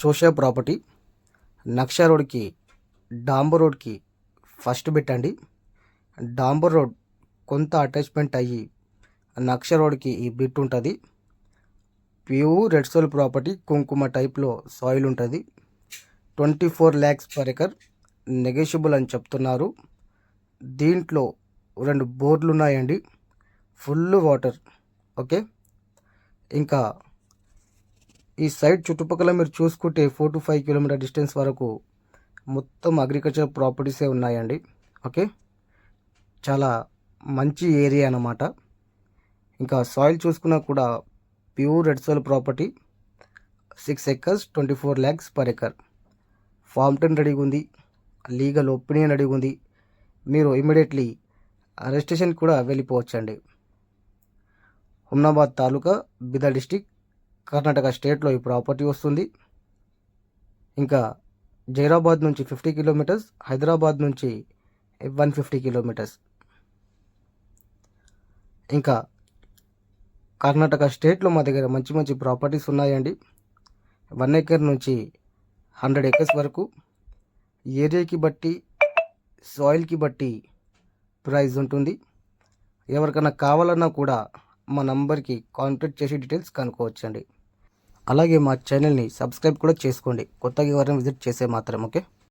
చూసే ప్రాపర్టీ. నక్షా రోడ్కి డాంబర్ రోడ్కి ఫస్ట్ పెట్టండి డాంబర్ రోడ్ కొంత అటాచ్మెంట్ అయ్యి నక్ష రోడ్కి ఈ బిట్ ఉంటుంది. ప్యూర్ రెడ్ సోల్ ప్రాపర్టీ కుంకుమ టైప్లో సాయిల్ ఉంటుంది. Twenty four lakhs per acre negotiable అని చెప్తున్నారు. దీంట్లో రెండు బోర్లు ఉన్నాయండి. Full water okay? ఇంకా ఈ సైడ్ చుట్టుపక్కల మీరు చూసుకుంటే four to five kilometer distance వరకు మొత్తం అగ్రికల్చర్ ప్రాపర్టీసే ఉన్నాయండి. ఓకే? చాలా మంచి ఏరియా అన్నమాట. ఇంకా సాయిల్ చూసుకున్నా కూడా pure red soil property six acres twenty four lakhs per acre farm ten రెడీగా ఉంది. లీగల్ ఒపీనియన్ రెడీగా ఉంది. మీరు ఇమీడియట్లీ రిజిస్ట్రేషన్ కూడా వెళ్ళిపోవచ్చండి. హుమ్నాబాద్ తాలూకా బిదా డిస్టిక్ కర్ణాటక స్టేట్లో ఈ ప్రాపర్టీ వస్తుంది. ఇంకా జైరాబాద్ నుంచి ఫిఫ్టీ కిలోమీటర్స్ హైదరాబాద్ నుంచి వన్ ఫిఫ్టీ కిలోమీటర్స్. ఇంకా కర్ణాటక స్టేట్లో మా దగ్గర మంచి మంచి ప్రాపర్టీస్ ఉన్నాయండి. వన్ ఏకర్ నుంచి హండ్రెడ్ ఏకర్స్ వరకు. ఏరియాకి బట్టి సాయిల్కి బట్టి ప్రైస్ ఉంటుంది. ఎవరికైనా కావాలన్నా కూడా మా నంబర్కి కాంటాక్ట్ చేసి డీటెయిల్స్ కనుక్కోవచ్చండి. అలాగే మా ఛానల్ని సబ్స్క్రైబ్ కూడా చేసుకోండి. కొత్తగా ఎవరైనా విజిట్ చేసే మాత్రం ఓకే